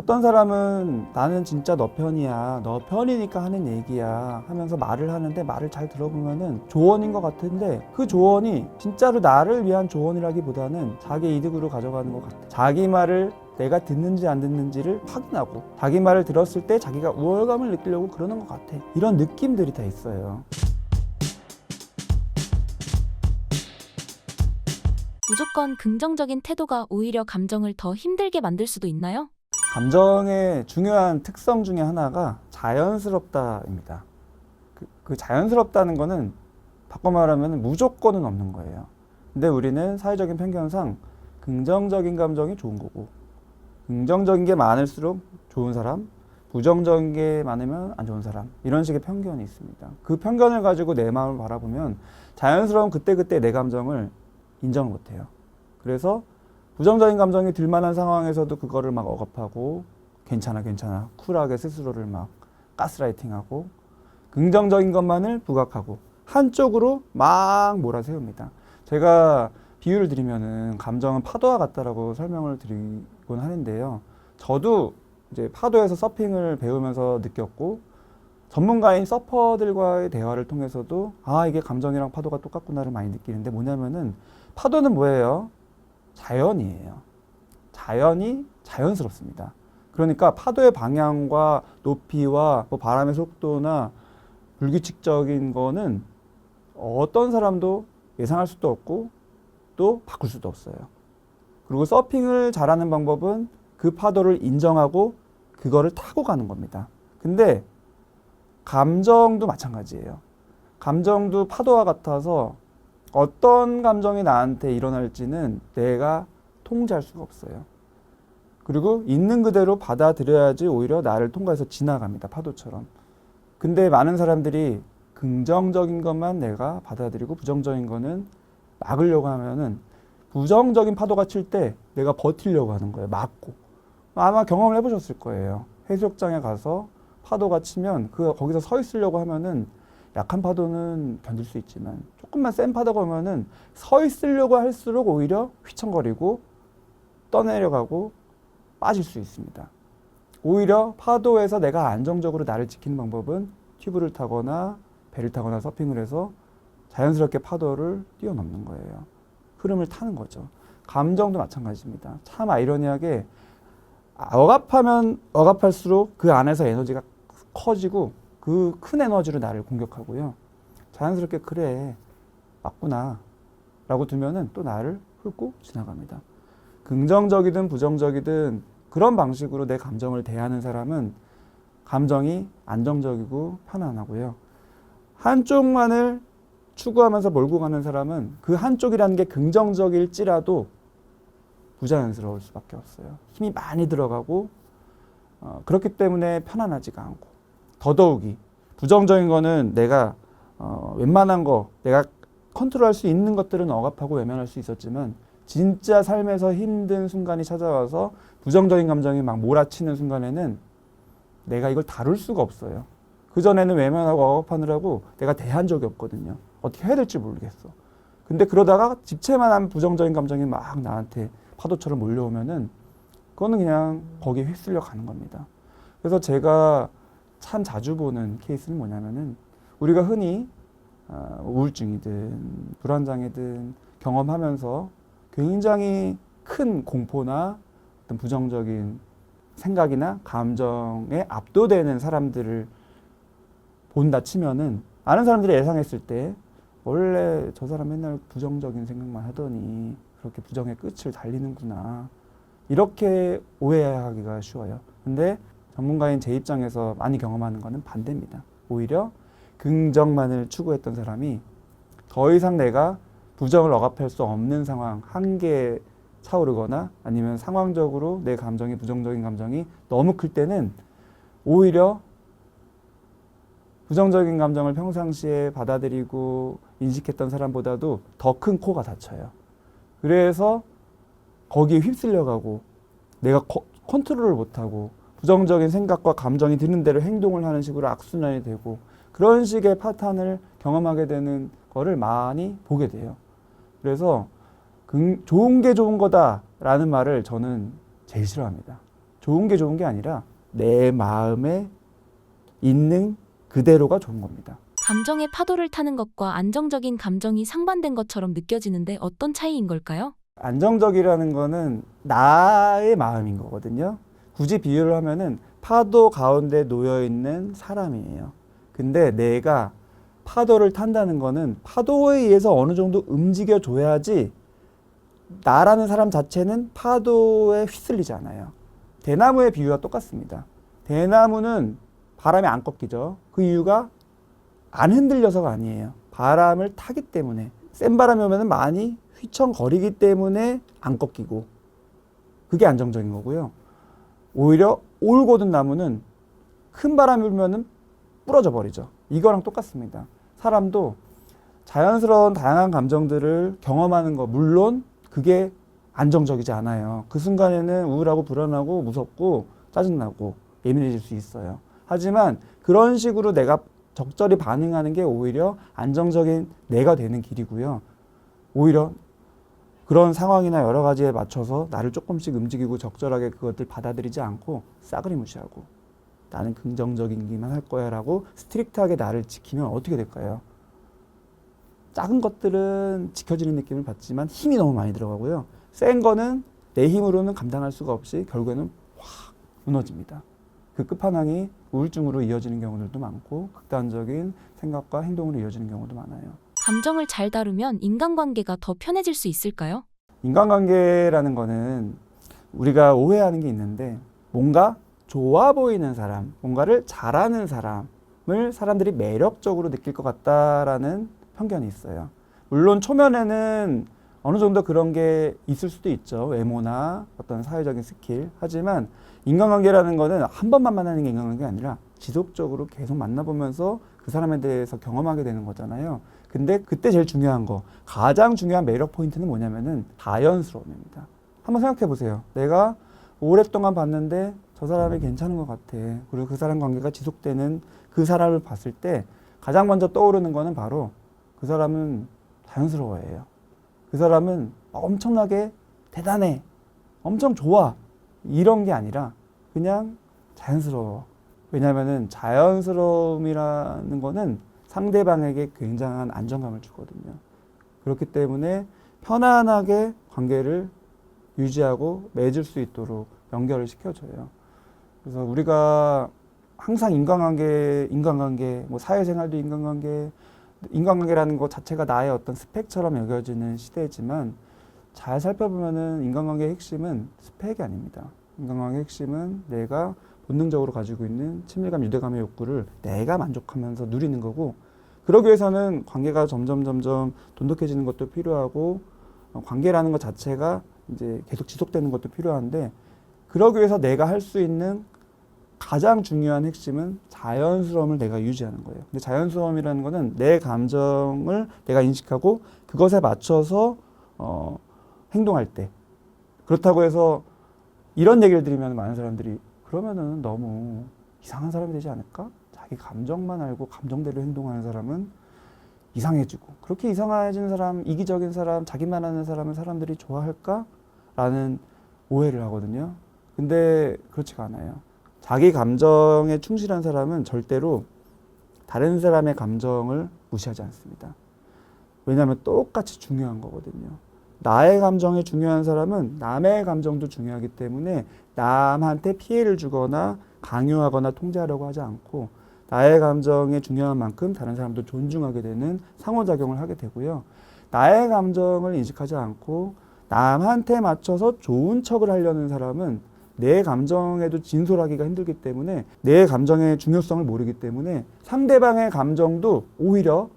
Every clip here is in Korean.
어떤 사람은 나는 진짜 너 편이야. 너 편이니까 하는 얘기야. 하면서 말을 하는데 말을 잘 들어보면은 조언인 것 같은데 그 조언이 진짜로 나를 위한 조언이라기보다는 자기 이득으로 가져가는 것 같아. 자기 말을 내가 듣는지 안 듣는지를 확인하고 자기 말을 들었을 때 자기가 우월감을 느끼려고 그러는 것 같아. 이런 느낌들이 다 있어요. 무조건 긍정적인 태도가 오히려 감정을 더 힘들게 만들 수도 있나요? 감정의 중요한 특성 중에 하나가 자연스럽다입니다. 그, 그 자연스럽다는 거는 바꿔 말하면 무조건은 없는 거예요. 근데 우리는 사회적인 편견상 긍정적인 감정이 좋은 거고, 긍정적인 게 많을수록 좋은 사람, 부정적인 게 많으면 안 좋은 사람, 이런 식의 편견이 있습니다. 그 편견을 가지고 내 마음을 바라보면 자연스러운 그때그때 내 감정을 인정을 못 해요. 그래서 부정적인 감정이 들만한 상황에서도 그거를 막 억압하고 괜찮아 괜찮아 쿨하게 스스로를 막 가스라이팅하고 긍정적인 것만을 부각하고 한쪽으로 막 몰아세웁니다. 제가 비유를 드리면은 감정은 파도와 같다라고 설명을 드리곤 하는데요. 저도 이제 파도에서 서핑을 배우면서 느꼈고 전문가인 서퍼들과의 대화를 통해서도 아 이게 감정이랑 파도가 똑같구나를 많이 느끼는데 뭐냐면은 파도는 뭐예요? 자연이에요. 자연이 자연스럽습니다. 그러니까 파도의 방향과 높이와 뭐 바람의 속도나 불규칙적인 거는 어떤 사람도 예상할 수도 없고 또 바꿀 수도 없어요. 그리고 서핑을 잘하는 방법은 그 파도를 인정하고 그거를 타고 가는 겁니다. 근데 감정도 마찬가지예요. 감정도 파도와 같아서 어떤 감정이 나한테 일어날지는 내가 통제할 수가 없어요. 그리고 있는 그대로 받아들여야지 오히려 나를 통과해서 지나갑니다. 파도처럼. 근데 많은 사람들이 긍정적인 것만 내가 받아들이고 부정적인 거는 막으려고 하면은 부정적인 파도가 칠 때 내가 버티려고 하는 거예요. 막고. 아마 경험을 해보셨을 거예요. 해수욕장에 가서 파도가 치면 그 거기서 서 있으려고 하면은 약한 파도는 견딜 수 있지만 조금만 센 파도가 오면은 서 있으려고 할수록 오히려 휘청거리고 떠내려가고 빠질 수 있습니다. 오히려 파도에서 내가 안정적으로 나를 지키는 방법은 튜브를 타거나 배를 타거나 서핑을 해서 자연스럽게 파도를 뛰어넘는 거예요. 흐름을 타는 거죠. 감정도 마찬가지입니다. 참 아이러니하게 억압하면 억압할수록 그 안에서 에너지가 커지고 그 큰 에너지로 나를 공격하고요. 자연스럽게 그래 맞구나 라고 두면은 또 나를 훑고 지나갑니다. 긍정적이든 부정적이든 그런 방식으로 내 감정을 대하는 사람은 감정이 안정적이고 편안하고요. 한쪽만을 추구하면서 몰고 가는 사람은 그 한쪽이라는 게 긍정적일지라도 부자연스러울 수밖에 없어요. 힘이 많이 들어가고 어, 그렇기 때문에 편안하지가 않고 더더욱이 부정적인 거는 내가 어, 웬만한 거 내가 컨트롤할 수 있는 것들은 억압하고 외면할 수 있었지만 진짜 삶에서 힘든 순간이 찾아와서 부정적인 감정이 막 몰아치는 순간에는 내가 이걸 다룰 수가 없어요. 그 전에는 외면하고 억압하느라고 내가 대한 적이 없거든요. 어떻게 해야 될지 모르겠어. 근데 그러다가 집체만한 부정적인 감정이 막 나한테 파도처럼 몰려오면은 그거는 그냥 거기에 휩쓸려 가는 겁니다. 그래서 제가 참 자주 보는 케이스는 뭐냐면은 우리가 흔히 어, 우울증이든 불안장애든 경험하면서 굉장히 큰 공포나 어떤 부정적인 생각이나 감정에 압도되는 사람들을 본다 치면은 아는 사람들이 예상했을 때 원래 저 사람 맨날 부정적인 생각만 하더니 그렇게 부정의 끝을 달리는구나 이렇게 오해하기가 쉬워요. 근데 전문가인 제 입장에서 많이 경험하는 거는 반대입니다. 오히려 긍정만을 추구했던 사람이 더 이상 내가 부정을 억압할 수 없는 상황, 한계에 차오르거나 아니면 상황적으로 내 감정이 부정적인 감정이 너무 클 때는 오히려 부정적인 감정을 평상시에 받아들이고 인식했던 사람보다도 더 큰 코가 다쳐요. 그래서 거기에 휩쓸려가고 내가 커- 컨트롤을 못하고 부정적인 생각과 감정이 드는 대로 행동을 하는 식으로 악순환이 되고 그런 식의 파탄을 경험하게 되는 거를 많이 보게 돼요. 그래서 긍- 좋은 게 좋은 거다라는 말을 저는 제일 싫어합니다. 좋은 게 좋은 게 아니라 내 마음에 있는 그대로가 좋은 겁니다. 감정의 파도를 타는 것과 안정적인 감정이 상반된 것처럼 느껴지는데 어떤 차이인 걸까요? 안정적이라는 거는 나의 마음인 거거든요. 굳이 비유를 하면은 파도 가운데 놓여 있는 사람이에요. 근데 내가 파도를 탄다는 거는 파도에 의해서 어느 정도 움직여 줘야지 나라는 사람 자체는 파도에 휩쓸리지 않아요. 대나무의 비유와 똑같습니다. 대나무는 바람에 안 꺾이죠. 그 이유가 안 흔들려서가 아니에요. 바람을 타기 때문에 센 바람이 오면 많이 휘청거리기 때문에 안 꺾이고 그게 안정적인 거고요. 오히려 올고든 나무는 큰 바람이 불면은 부러져 버리죠. 이거랑 똑같습니다. 사람도 자연스러운 다양한 감정들을 경험하는 거 물론 그게 안정적이지 않아요. 그 순간에는 우울하고 불안하고 무섭고 짜증나고 예민해질 수 있어요. 하지만 그런 식으로 내가 적절히 반응하는 게 오히려 안정적인 내가 되는 길이고요. 오히려 그런 상황이나 여러 가지에 맞춰서 나를 조금씩 움직이고 적절하게 그것들 받아들이지 않고 싸그리 무시하고 나는 긍정적이기만 할 거야 라고 스트릭트하게 나를 지키면 어떻게 될까요? 작은 것들은 지켜지는 느낌을 받지만 힘이 너무 많이 들어가고요. 센 거는 내 힘으로는 감당할 수가 없이 결국에는 확 무너집니다. 그 끝판왕이 우울증으로 이어지는 경우들도 많고 극단적인 생각과 행동으로 이어지는 경우도 많아요. 감정을 잘 다루면 인간관계가 더 편해질 수 있을까요? 인간관계라는 거는 우리가 오해하는 게 있는데 뭔가 좋아 보이는 사람, 뭔가를 잘하는 사람을 사람들이 매력적으로 느낄 것 같다라는 편견이 있어요. 물론 초면에는 어느 정도 그런 게 있을 수도 있죠. 외모나 어떤 사회적인 스킬. 하지만 인간관계라는 거는 한 번만 만나는 게 인간관계가 아니라 지속적으로 계속 만나보면서 그 사람에 대해서 경험하게 되는 거잖아요. 근데 그때 제일 중요한 거, 가장 중요한 매력 포인트는 뭐냐면은 자연스러움입니다. 한번 생각해 보세요. 내가 오랫동안 봤는데 저 사람이 괜찮은 것 같아. 그리고 그 사람 관계가 지속되는 그 사람을 봤을 때 가장 먼저 떠오르는 거는 바로 그 사람은 자연스러워해요. 그 사람은 엄청나게 대단해. 엄청 좋아. 이런 게 아니라 그냥 자연스러워. 왜냐면은 자연스러움이라는 거는 상대방에게 굉장한 안정감을 주거든요. 그렇기 때문에 편안하게 관계를 유지하고 맺을 수 있도록 연결을 시켜줘요. 그래서 우리가 항상 인간관계, 인간관계, 뭐 사회생활도 인간관계, 인간관계라는 것 자체가 나의 어떤 스펙처럼 여겨지는 시대지만 잘 살펴보면은 인간관계의 핵심은 스펙이 아닙니다. 인간관계의 핵심은 내가 본능적으로 가지고 있는 친밀감, 유대감의 욕구를 내가 만족하면서 누리는 거고 그러기 위해서는 관계가 점점 점점 돈독해지는 것도 필요하고 어, 관계라는 것 자체가 이제 계속 지속되는 것도 필요한데 그러기 위해서 내가 할 수 있는 가장 중요한 핵심은 자연스러움을 내가 유지하는 거예요. 근데 자연스러움이라는 거는 내 감정을 내가 인식하고 그것에 맞춰서 어, 행동할 때 그렇다고 해서 이런 얘기를 드리면 많은 사람들이 그러면은 너무 이상한 사람이 되지 않을까? 자기 감정만 알고 감정대로 행동하는 사람은 이상해지고 그렇게 이상해지는 사람, 이기적인 사람, 자기만 아는 사람을 사람들이 좋아할까? 라는 오해를 하거든요. 근데 그렇지가 않아요. 자기 감정에 충실한 사람은 절대로 다른 사람의 감정을 무시하지 않습니다. 왜냐하면 똑같이 중요한 거거든요. 나의 감정이 중요한 사람은 남의 감정도 중요하기 때문에 남한테 피해를 주거나 강요하거나 통제하려고 하지 않고 나의 감정에 중요한 만큼 다른 사람도 존중하게 되는 상호작용을 하게 되고요. 나의 감정을 인식하지 않고 남한테 맞춰서 좋은 척을 하려는 사람은 내 감정에도 진솔하기가 힘들기 때문에 내 감정의 중요성을 모르기 때문에 상대방의 감정도 오히려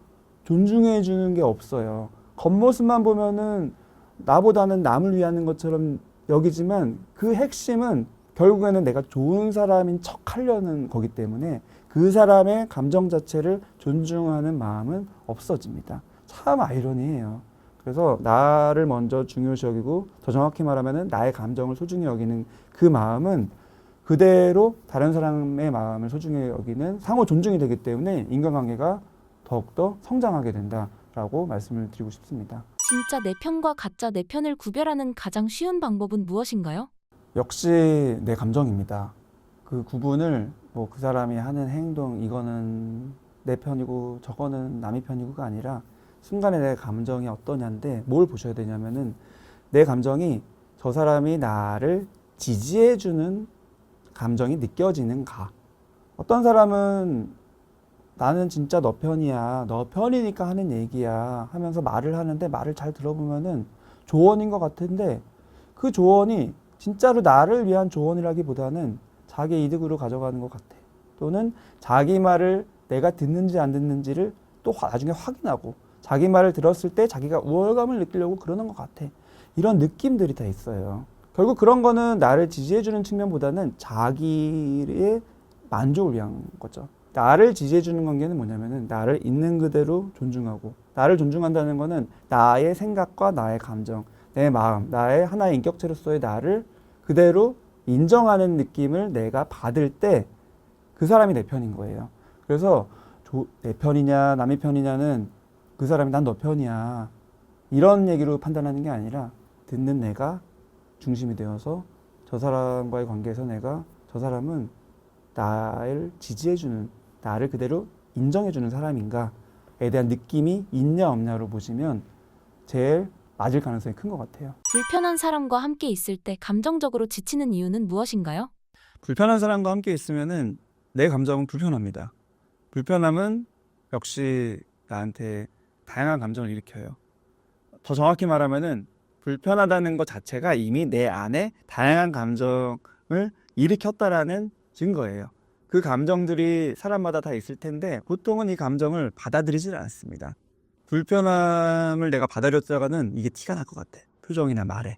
존중해 주는 게 없어요. 겉모습만 보면은 나보다는 남을 위하는 것처럼 여기지만 그 핵심은 결국에는 내가 좋은 사람인 척 하려는 거기 때문에 그 사람의 감정 자체를 존중하는 마음은 없어집니다. 참 아이러니해요. 그래서 나를 먼저 중요시 여기고 더 정확히 말하면은 나의 감정을 소중히 여기는 그 마음은 그대로 다른 사람의 마음을 소중히 여기는 상호 존중이 되기 때문에 인간관계가 더욱더 성장하게 된다라고 말씀을 드리고 싶습니다. 진짜 내 편과 가짜 내 편을 구별하는 가장 쉬운 방법은 무엇인가요? 역시 내 감정입니다. 그 구분을 뭐 그 사람이 하는 행동 이거는 내 편이고 저거는 남의 편이고가 아니라 순간에 내 감정이 어떠냐인데 뭘 보셔야 되냐면은 내 감정이 저 사람이 나를 지지해주는 감정이 느껴지는가. 어떤 사람은 나는 진짜 너 편이야. 너 편이니까 하는 얘기야. 하면서 말을 하는데 말을 잘 들어보면은 조언인 것 같은데 그 조언이 진짜로 나를 위한 조언이라기보다는 자기 이득으로 가져가는 것 같아. 또는 자기 말을 내가 듣는지 안 듣는지를 또 화- 나중에 확인하고 자기 말을 들었을 때 자기가 우월감을 느끼려고 그러는 것 같아. 이런 느낌들이 다 있어요. 결국 그런 거는 나를 지지해주는 측면보다는 자기의 만족을 위한 거죠. 나를 지지해주는 관계는 뭐냐면은 나를 있는 그대로 존중하고 나를 존중한다는 거는 나의 생각과 나의 감정, 내 마음, 나의 하나의 인격체로서의 나를 그대로 인정하는 느낌을 내가 받을 때 그 사람이 내 편인 거예요. 그래서 조- 내 편이냐 남의 편이냐는 그 사람이 난 너 편이야 이런 얘기로 판단하는 게 아니라 듣는 내가 중심이 되어서 저 사람과의 관계에서 내가 저 사람은 나를 지지해주는 나를 그대로 인정해주는 사람인가에 대한 느낌이 있냐 없냐로 보시면 제일 맞을 가능성이 큰 것 같아요. 불편한 사람과 함께 있을 때 감정적으로 지치는 이유는 무엇인가요? 불편한 사람과 함께 있으면은 내 감정은 불편합니다. 불편함은 역시 나한테 다양한 감정을 일으켜요. 더 정확히 말하면은 불편하다는 것 자체가 이미 내 안에 다양한 감정을 일으켰다라는 증거예요. 그 감정들이 사람마다 다 있을 텐데 보통은 이 감정을 받아들이질 않습니다. 불편함을 내가 받아들였다가는 이게 티가 날 것 같아. 표정이나 말에.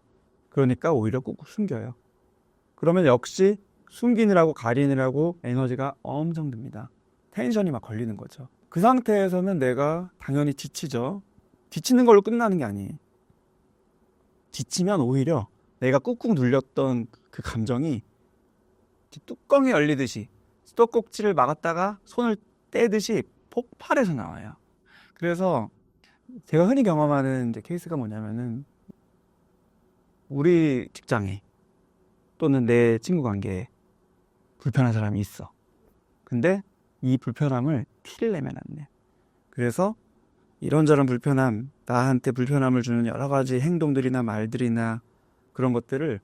그러니까 오히려 꾹꾹 숨겨요. 그러면 역시 숨기느라고 가리느라고 에너지가 엄청 듭니다. 텐션이 막 걸리는 거죠. 그 상태에서는 내가 당연히 지치죠. 지치는 걸로 끝나는 게 아니에요. 지치면 오히려 내가 꾹꾹 눌렸던 그 감정이 뚜껑이 열리듯이 수도꼭지를 막았다가 손을 떼듯이 폭발해서 나와요. 그래서 제가 흔히 경험하는 케이스가 뭐냐면은 우리 직장에 또는 내 친구 관계에 불편한 사람이 있어. 근데 이 불편함을 티를 내면 안 돼. 그래서 이런저런 불편함, 나한테 불편함을 주는 여러 가지 행동들이나 말들이나 그런 것들을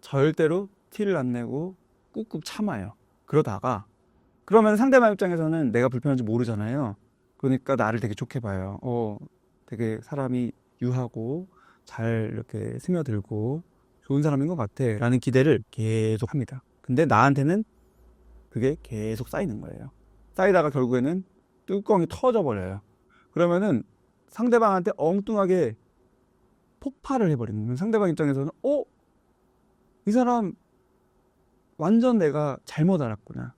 절대로 티를 안 내고 꾹꾹 참아요. 그러다가 그러면 상대방 입장에서는 내가 불편한지 모르잖아요. 그러니까 나를 되게 좋게 봐요. 어, 되게 사람이 유하고 잘 이렇게 스며들고 좋은 사람인 것 같아. 라는 기대를 계속 합니다. 근데 나한테는 그게 계속 쌓이는 거예요. 쌓이다가 결국에는 뚜껑이 터져 버려요. 그러면은 상대방한테 엉뚱하게 폭발을 해버리는. 상대방 입장에서는, 어? 이 사람 완전 내가 잘못 알았구나.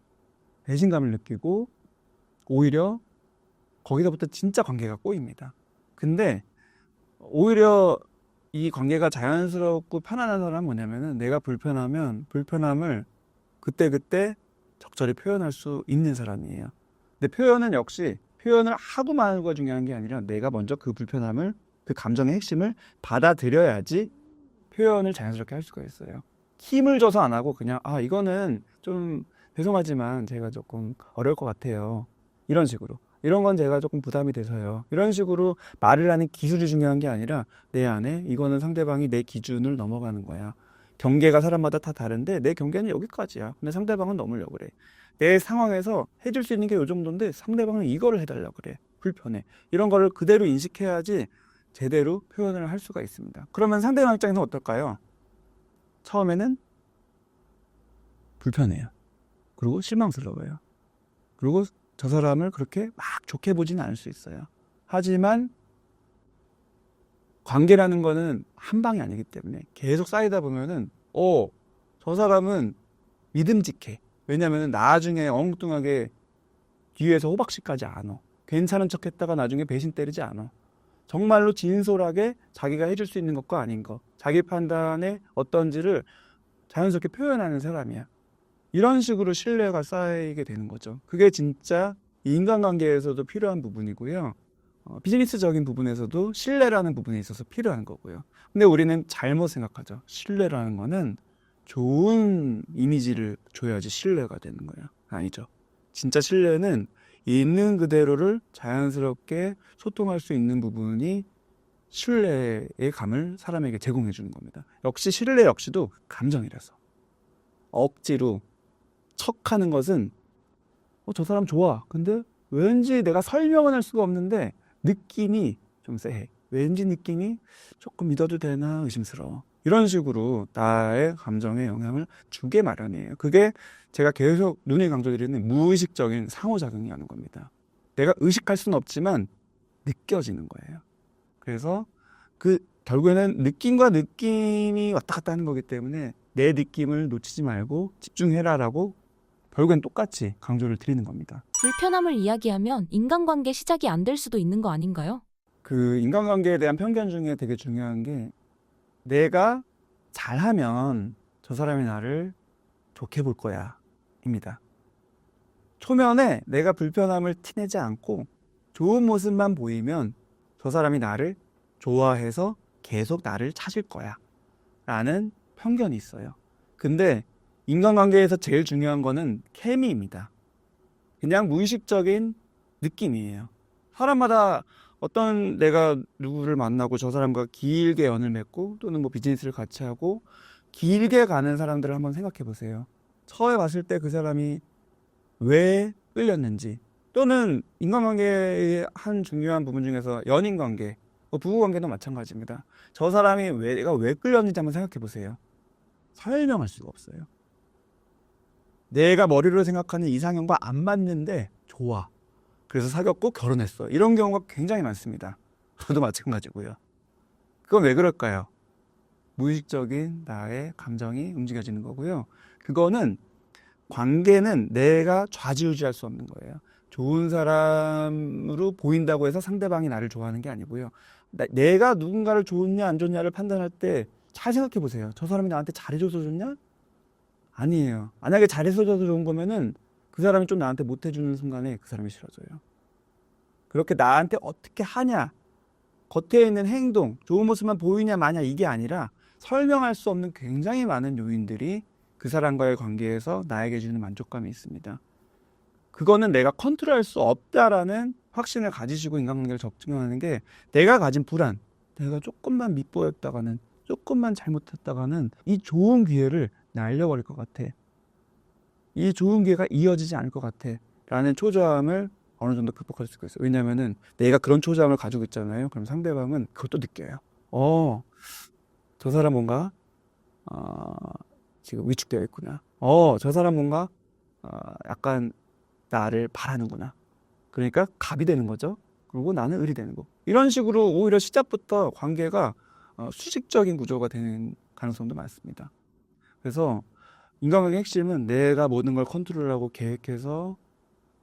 배신감을 느끼고 오히려 거기서부터 진짜 관계가 꼬입니다. 근데 오히려 이 관계가 자연스럽고 편안한 사람은 뭐냐면은 내가 불편하면 불편함을 그때그때 적절히 표현할 수 있는 사람이에요. 근데 표현은 역시 표현을 하고 마는거 중요한 게 아니라 내가 먼저 그 불편함을 그 감정의 핵심을 받아들여야지 표현을 자연스럽게 할 수가 있어요. 힘을 줘서 안 하고 그냥 아 이거는 좀 죄송하지만 제가 조금 어려울 것 같아요. 이런 식으로. 이런 건 제가 조금 부담이 돼서요. 이런 식으로 말을 하는 기술이 중요한 게 아니라 내 안에 이거는 상대방이 내 기준을 넘어가는 거야. 경계가 사람마다 다 다른데 내 경계는 여기까지야. 근데 상대방은 넘으려고 그래. 내 상황에서 해줄 수 있는 게 요 정도인데 상대방은 이거를 해달라고 그래. 불편해. 이런 거를 그대로 인식해야지 제대로 표현을 할 수가 있습니다. 그러면 상대방 입장에서 어떨까요? 처음에는 불편해요. 그리고 실망스러워요. 그리고 저 사람을 그렇게 막 좋게 보지는 않을 수 있어요. 하지만 관계라는 거는 한 방이 아니기 때문에 계속 쌓이다 보면은 어, 저 사람은 믿음직해. 왜냐면은 나중에 엉뚱하게 뒤에서 호박씨까지 안 어. 괜찮은 척 했다가 나중에 배신 때리지 않아. 정말로 진솔하게 자기가 해줄 수 있는 것과 아닌 것, 자기 판단에 어떤지를 자연스럽게 표현하는 사람이야. 이런 식으로 신뢰가 쌓이게 되는 거죠. 그게 진짜 인간관계에서도 필요한 부분이고요. 어, 비즈니스적인 부분에서도 신뢰라는 부분에 있어서 필요한 거고요. 근데 우리는 잘못 생각하죠. 신뢰라는 거는 좋은 이미지를 줘야지 신뢰가 되는 거야. 아니죠. 진짜 신뢰는 있는 그대로를 자연스럽게 소통할 수 있는 부분이 신뢰의 감을 사람에게 제공해 주는 겁니다. 역시 신뢰 역시도 감정이라서 억지로 척하는 것은 어, 저 사람 좋아. 근데 왠지 내가 설명은 할 수가 없는데 느낌이 좀 쎄해. 왠지 느낌이 조금 믿어도 되나 의심스러워. 이런 식으로 나의 감정에 영향을 주게 마련이에요. 그게 제가 계속 눈에 강조드리는 무의식적인 상호작용이라는 겁니다. 내가 의식할 수는 없지만 느껴지는 거예요. 그래서 그 결국에는 느낌과 느낌이 왔다 갔다 하는 거기 때문에 내 느낌을 놓치지 말고 집중해라라고 결국엔 똑같이 강조를 드리는 겁니다. 불편함을 이야기하면 인간관계 시작이 안 될 수도 있는 거 아닌가요? 그 인간관계에 대한 편견 중에 되게 중요한 게 내가 잘하면 저 사람이 나를 좋게 볼 거야 입니다. 초면에 내가 불편함을 티내지 않고 좋은 모습만 보이면 저 사람이 나를 좋아해서 계속 나를 찾을 거야 라는 편견이 있어요. 근데 인간관계에서 제일 중요한 거는 케미입니다. 그냥 무의식적인 느낌이에요. 사람마다 어떤 내가 누구를 만나고 저 사람과 길게 연을 맺고 또는 뭐 비즈니스를 같이 하고 길게 가는 사람들을 한번 생각해 보세요. 처음에 봤을 때 그 사람이 왜 끌렸는지 또는 인간관계의 한 중요한 부분 중에서 연인 관계, 뭐 부부 관계도 마찬가지입니다. 저 사람이 왜, 내가 왜 끌렸는지 한번 생각해 보세요. 설명할 수가 없어요. 내가 머리로 생각하는 이상형과 안 맞는데 좋아. 그래서 사귀었고 결혼했어. 이런 경우가 굉장히 많습니다. 저도 마찬가지고요. 그건 왜 그럴까요? 무의식적인 나의 감정이 움직여지는 거고요. 그거는 관계는 내가 좌지우지할 수 없는 거예요. 좋은 사람으로 보인다고 해서 상대방이 나를 좋아하는 게 아니고요. 나- 내가 누군가를 좋냐 안 좋냐를 판단할 때 잘 생각해 보세요. 저 사람이 나한테 잘해줘서 좋냐? 아니에요. 만약에 잘해줘서 좋은 거면은 그 사람이 좀 나한테 못해주는 순간에 그 사람이 싫어져요. 그렇게 나한테 어떻게 하냐, 겉에 있는 행동, 좋은 모습만 보이냐 마냐 이게 아니라 설명할 수 없는 굉장히 많은 요인들이 그 사람과의 관계에서 나에게 주는 만족감이 있습니다. 그거는 내가 컨트롤할 수 없다라는 확신을 가지시고 인간관계를 접근하는 게 내가 가진 불안, 내가 조금만 밉보였다가는 조금만 잘못했다가는 이 좋은 기회를 날려버릴 것 같아. 이 좋은 기회가 이어지지 않을 것 같아. 라는 초조함을 어느 정도 극복할 수 있어요. 왜냐면은 내가 그런 초조함을 가지고 있잖아요. 그럼 상대방은 그것도 느껴요. 어, 저 사람 뭔가, 어, 지금 위축되어 있구나. 어, 저 사람 뭔가, 어, 약간 나를 바라는구나. 그러니까 갑이 되는 거죠. 그리고 나는 을이 되는 거. 이런 식으로 오히려 시작부터 관계가 어, 수직적인 구조가 되는 가능성도 많습니다. 그래서 인간관계 핵심은 내가 모든 걸 컨트롤하고 계획해서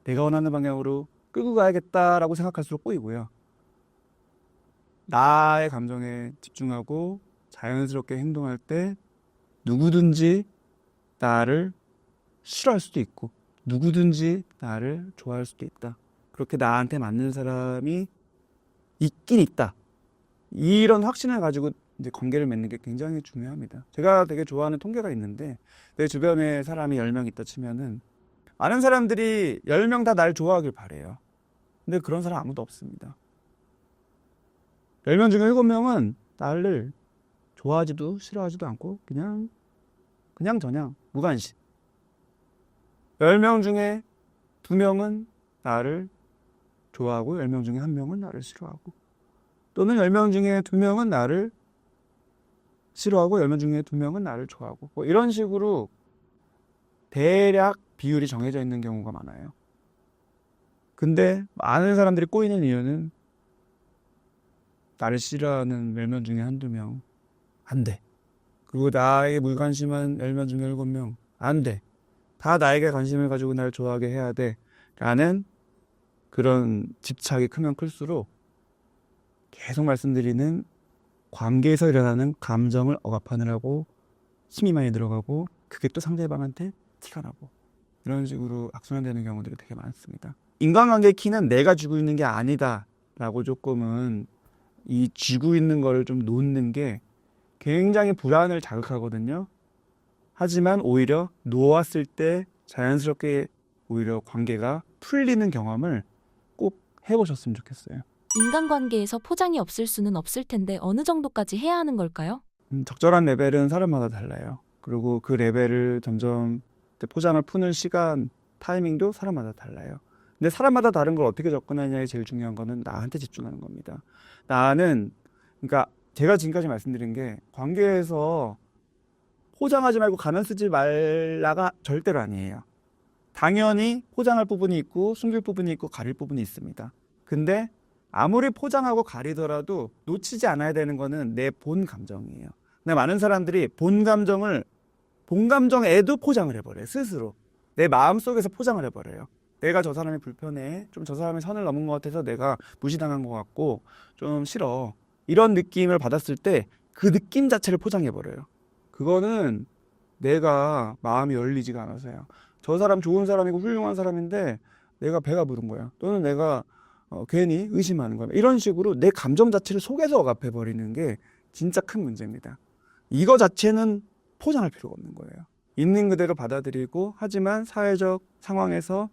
내가 원하는 방향으로 끌고 가야겠다라고 생각할수록 꼬이고요. 나의 감정에 집중하고 자연스럽게 행동할 때 누구든지 나를 싫어할 수도 있고 누구든지 나를 좋아할 수도 있다. 그렇게 나한테 맞는 사람이 있긴 있다. 이런 확신을 가지고 이제 관계를 맺는 게 굉장히 중요합니다. 제가 되게 좋아하는 통계가 있는데 내 주변에 사람이 10명 있다 치면은 많은 사람들이 10명 다 날 좋아하길 바래요. 근데 그런 사람 아무도 없습니다. 10명 중에 7명은 나를 좋아하지도 싫어하지도 않고 그냥 그냥 저냥 무관심. 10명 중에 2명은 나를 좋아하고 10명 중에 1명은 나를 싫어하고 또는 10명 중에 2명은 나를 싫어하고 10명 중에 2명은 나를 좋아하고 뭐 이런 식으로 대략 비율이 정해져 있는 경우가 많아요. 근데 많은 사람들이 꼬이는 이유는 나를 싫어하는 10명 중에 한두 명. 안 돼. 그리고 나에게 무관심한 10명 중에 7명. 안 돼. 다 나에게 관심을 가지고 날 좋아하게 해야 돼. 라는 그런 집착이 크면 클수록 계속 말씀드리는 관계에서 일어나는 감정을 억압하느라고 힘이 많이 들어가고 그게 또 상대방한테 티가 나고 이런 식으로 악순환되는 경우들이 되게 많습니다. 인간관계의 키는 내가 쥐고 있는 게 아니다라고 조금은 이 쥐고 있는 걸좀 놓는 게 굉장히 불안을 자극하거든요. 하지만 오히려 놓았을 때 자연스럽게 오히려 관계가 풀리는 경험을 꼭 해보셨으면 좋겠어요. 인간관계에서 포장이 없을 수는 없을 텐데 어느 정도까지 해야 하는 걸까요? 음, 적절한 레벨은 사람마다 달라요. 그리고 그 레벨을 점점 포장을 푸는 시간, 타이밍도 사람마다 달라요. 근데 사람마다 다른 걸 어떻게 접근하냐에 제일 중요한 거는 나한테 집중하는 겁니다. 나는 그러니까 제가 지금까지 말씀드린 게 관계에서 포장하지 말고 가면 쓰지 말라가 절대로 아니에요. 당연히 포장할 부분이 있고 숨길 부분이 있고 가릴 부분이 있습니다. 근데 아무리 포장하고 가리더라도 놓치지 않아야 되는 거는 내 본 감정이에요. 근데 많은 사람들이 본 감정을 본 감정에도 포장을 해버려요. 스스로 내 마음 속에서 포장을 해버려요. 내가 저 사람이 불편해, 좀 저 사람이 선을 넘은 것 같아서 내가 무시당한 것 같고 좀 싫어 이런 느낌을 받았을 때 그 느낌 자체를 포장해버려요. 그거는 내가 마음이 열리지가 않아서요. 저 사람 좋은 사람이고 훌륭한 사람인데 내가 배가 부른 거야. 또는 내가 어, 괜히 의심하는 거야. 이런 식으로 내 감정 자체를 속에서 억압해 버리는 게 진짜 큰 문제입니다. 이거 자체는 포장할 필요가 없는 거예요. 있는 그대로 받아들이고 하지만 사회적 상황에서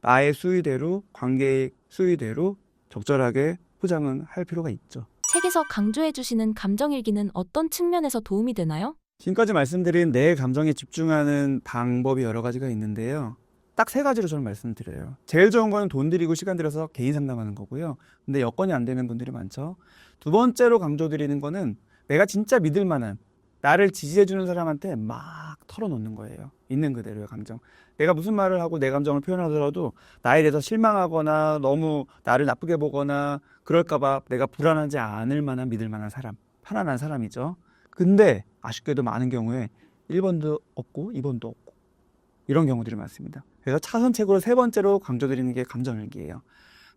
나의 수위대로 관계의 수위대로 적절하게 포장은 할 필요가 있죠. 책에서 강조해 주시는 감정 일기는 어떤 측면에서 도움이 되나요? 지금까지 말씀드린 내 감정에 집중하는 방법이 여러 가지가 있는데요. 딱 세 가지로 저는 말씀드려요. 제일 좋은 거는 돈 들이고 시간 들여서 개인 상담하는 거고요. 근데 여건이 안 되는 분들이 많죠. 두 번째로 강조드리는 거는 내가 진짜 믿을 만한 나를 지지해주는 사람한테 막 털어놓는 거예요. 있는 그대로의 감정. 내가 무슨 말을 하고 내 감정을 표현하더라도 나에 대해서 실망하거나 너무 나를 나쁘게 보거나 그럴까봐 내가 불안하지 않을 만한 믿을 만한 사람. 편안한 사람이죠. 근데 아쉽게도 많은 경우에 1번도 없고 2번도 없고 이런 경우들이 많습니다. 그래서 차선책으로 세 번째로 강조드리는 게 감정일기예요.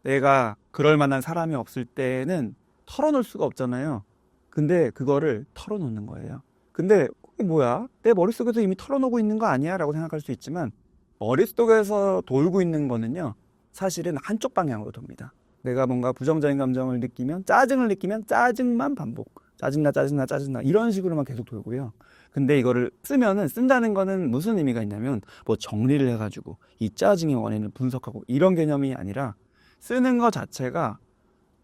내가 그럴 만한 사람이 없을 때는 털어놓을 수가 없잖아요. 근데 그거를 털어놓는 거예요. 근데 뭐야? 내 머릿속에서 이미 털어놓고 있는 거 아니야? 라고 생각할 수 있지만 머릿속에서 돌고 있는 거는요. 사실은 한쪽 방향으로 돕니다. 내가 뭔가 부정적인 감정을 느끼면 짜증을 느끼면 짜증만 반복. 짜증나 짜증나 짜증나 이런 식으로만 계속 돌고요. 근데 이거를 쓰면은 쓴다는 거는 무슨 의미가 있냐면 뭐 정리를 해가지고 이 짜증의 원인을 분석하고 이런 개념이 아니라 쓰는 것 자체가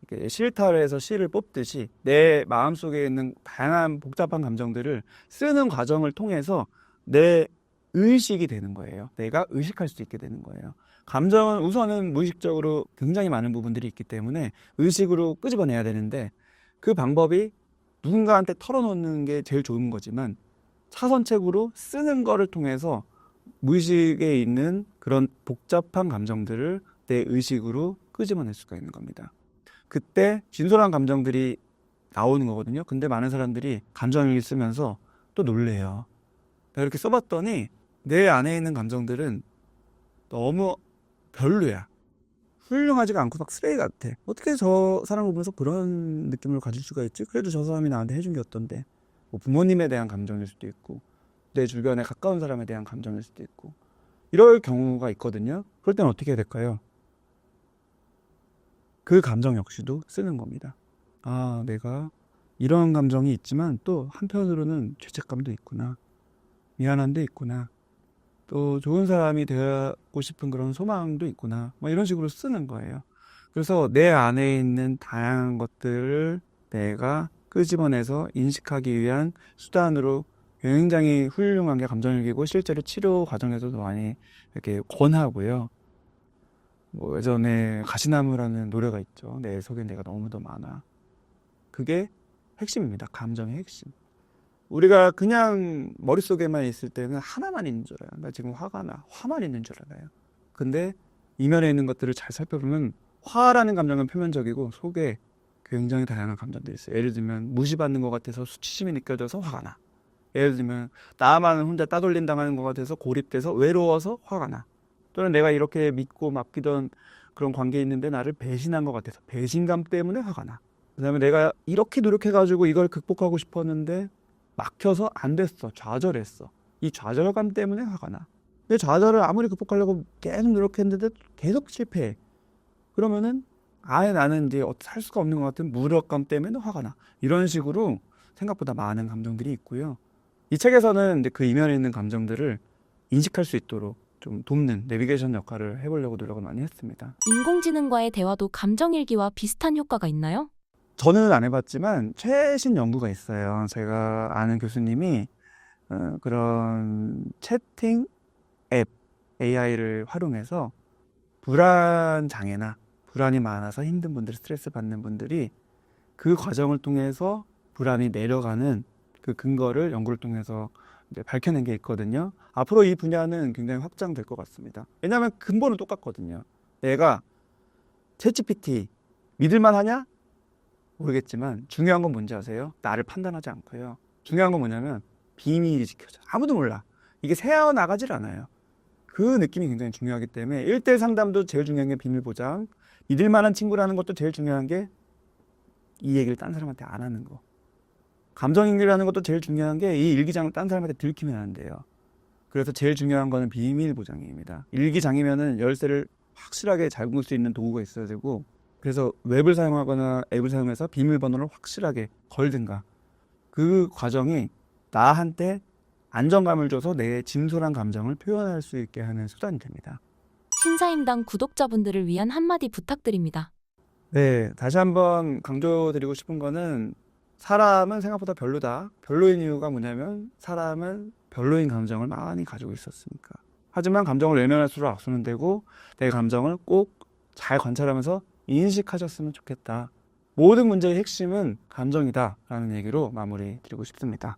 이렇게 해서 실을 뽑듯이 내 마음 속에 있는 다양한 복잡한 감정들을 쓰는 과정을 통해서 내 의식이 되는 거예요. 내가 의식할 수 있게 되는 거예요. 감정은 우선은 무의식적으로 굉장히 많은 부분들이 있기 때문에 의식으로 끄집어내야 되는데 그 방법이 누군가한테 털어놓는 게 제일 좋은 거지만 차선책으로 쓰는 거를 통해서 무의식에 있는 그런 복잡한 감정들을 내 의식으로 끄집어낼 수가 있는 겁니다. 그때 진솔한 감정들이 나오는 거거든요. 근데 많은 사람들이 감정일기 쓰면서 또 놀래요. 이렇게 써봤더니 내 안에 있는 감정들은 너무 별로야. 훌륭하지가 않고 막 쓰레기 같아. 어떻게 저 사람을 보면서 그런 느낌을 가질 수가 있지? 그래도 저 사람이 나한테 해준 게 어떤데? 뭐 부모님에 대한 감정일 수도 있고, 내 주변에 가까운 사람에 대한 감정일 수도 있고, 이럴 경우가 있거든요. 그럴 때는 어떻게 해야 될까요? 그 감정 역시도 쓰는 겁니다. 아, 내가 이런 감정이 있지만 또 한편으로는 죄책감도 있구나. 미안한 데 있구나. 또 좋은 사람이 되고 싶은 그런 소망도 있구나. 뭐 이런 식으로 쓰는 거예요. 그래서 내 안에 있는 다양한 것들을 내가 끄집어내서 인식하기 위한 수단으로 굉장히 훌륭한 게 감정일기고 실제로 치료 과정에서도 많이 이렇게 권하고요. 뭐 예전에 가시나무라는 노래가 있죠. 내 속에 내가 너무도 많아. 그게 핵심입니다. 감정의 핵심. 우리가 그냥 머릿속에만 있을 때는 하나만 있는 줄 알아요. 나 지금 화가 나. 화만 있는 줄 알아요. 근데 이면에 있는 것들을 잘 살펴보면 화라는 감정은 표면적이고 속에 굉장히 다양한 감정들이 있어요. 예를 들면 무시받는 것 같아서 수치심이 느껴져서 화가 나. 예를 들면 나만 혼자 따돌림 당하는 것 같아서 고립돼서 외로워서 화가 나. 또는 내가 이렇게 믿고 맡기던 그런 관계에 있는데 나를 배신한 것 같아서 배신감 때문에 화가 나. 그다음에 내가 이렇게 노력해가지고 이걸 극복하고 싶었는데 막혀서 안 됐어. 좌절했어. 이 좌절감 때문에 화가 나. 근데 좌절을 아무리 극복하려고 계속 노력했는데 계속 실패해. 그러면은 아예 나는 이제 살 수가 없는 것 같은 무력감 때문에 화가 나. 이런 식으로 생각보다 많은 감정들이 있고요. 이 책에서는 그 이면에 있는 감정들을 인식할 수 있도록 좀 돕는 내비게이션 역할을 해보려고 노력을 많이 했습니다. 인공지능과의 대화도 감정일기와 비슷한 효과가 있나요? 저는 안 해봤지만 최신 연구가 있어요. 제가 아는 교수님이 어, 그런 채팅 앱 AI를 활용해서 불안 장애나 불안이 많아서 힘든 분들, 스트레스 받는 분들이 그 과정을 통해서 불안이 내려가는 그 근거를 연구를 통해서 밝혀낸 게 있거든요. 앞으로 이 분야는 굉장히 확장될 것 같습니다. 왜냐하면 근본은 똑같거든요. 내가 챗GPT 믿을만 하냐? 모르겠지만 중요한 건 뭔지 아세요? 나를 판단하지 않고요. 중요한 건 뭐냐면 비밀이 지켜져. 아무도 몰라. 이게 새어 나가질 않아요. 그 느낌이 굉장히 중요하기 때문에 1대1 상담도 제일 중요한 게 비밀 보장. 믿을 만한 친구라는 것도 제일 중요한 게 이 얘기를 딴 사람한테 안 하는 거. 감정 일기라는 것도 제일 중요한 게 이 일기장을 딴 사람한테 들키면 안 돼요. 그래서 제일 중요한 거는 비밀 보장입니다. 일기장이면은 열쇠를 확실하게 잠글 수 있는 도구가 있어야 되고 그래서 웹을 사용하거나 앱을 사용해서 비밀번호를 확실하게 걸든가 그 과정이 나한테 안정감을 줘서 내 진솔한 감정을 표현할 수 있게 하는 수단이 됩니다. 신사임당 구독자분들을 위한 한마디 부탁드립니다. 네, 다시 한번 강조드리고 싶은 거는 사람은 생각보다 별로다. 별로인 이유가 뭐냐면 사람은 별로인 감정을 많이 가지고 있었으니까. 하지만 감정을 외면할수록 악순환 되고 내 감정을 꼭 잘 관찰하면서 인식하셨으면 좋겠다. 모든 문제의 핵심은 감정이다라는 얘기로 마무리 드리고 싶습니다.